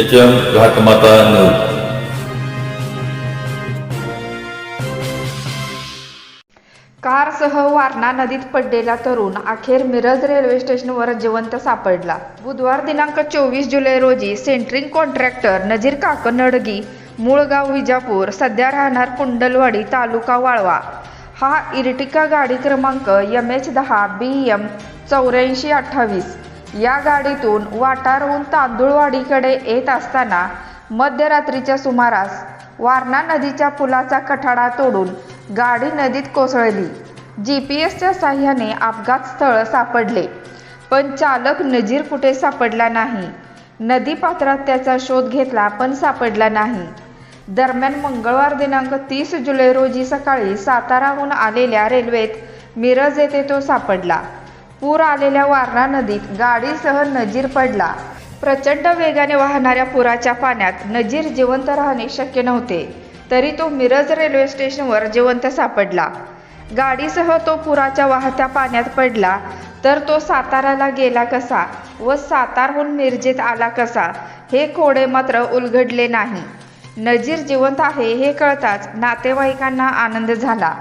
H M Ghatmata news कारसह वारणा नदीत पडलेला तरुण अखेर मिरज रेल्वे स्टेशनवर जिवंत सापडला. बुधवार दिनांक चोवीस जुलै रोजी सेंट्रिंग कॉन्ट्रॅक्टर नजीर काकनडगी मूळगाव विजापूर सध्या राहणार कुंडलवाडी तालुका वाळवा. हा इर्टिका गाडी क्रमांक एम एच दहा बी एम चौऱ्याऐंशी अठ्ठावीस. या गाडीतून वाटारहून तांदूळवाडीकडे येत असताना मध्यरात्रीच्या सुमारास वारणा नदीच्या पुलाचा कठाडा तोडून गाडी नदीत कोसळली. जी पी एसच्या साह्याने अपघात स्थळ सापडले पण चालक नजीर कुठे सापडला नाही. नदी पात्रात त्याचा शोध घेतला पण सापडला नाही. दरम्यान मंगळवार दिनांक तीस जुलै रोजी सकाळी साताराहून आलेल्या रेल्वेत मिरज येथे तो सापडला. पूर आलेल्या वारणा नदीत गाडीसह नजीर पडला. प्रचंड वेगाने वाहणाऱ्या पुराच्या पाण्यात नजीर जिवंत राहणे शक्य नव्हते. तरी तो मिरज रेल्वे स्टेशनवर जिवंत सापडला. गाडीसह तो पुराच्या वाहत्या पाण्यात पडला. तर तो साताराला गेला कसा व सातारहून मिरजेत आला कसा हे कोडे मात्र उलगडले नाही. नजीर जिवंत आहे हे कळताच नातेवाईकांना आनंद झाला.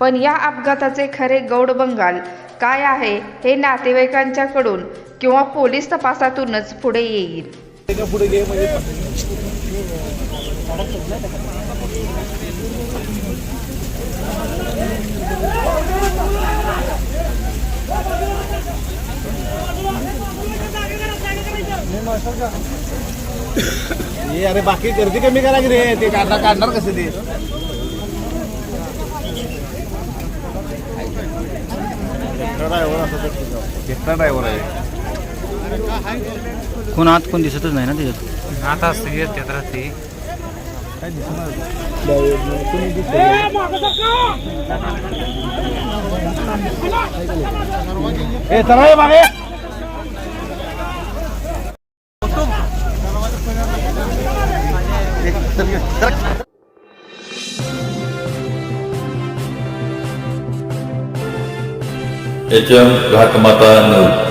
पण या अपघाताचे खरे गौड बंगाल काय आहे हे नातेवाईकांच्याकडून किंवा पोलीस तपासातूनच पुढे येईल. अरे बाकी गर्दी कमी करा की रे ते काढणार काढणार कसं ते? ड्रायव्हर असं ड्रायव्हर आहे. कोण आत कोण दिसतच नाही ना त्याच्यात आता असते येतात रात्री एच एम घाटमाता न्यूज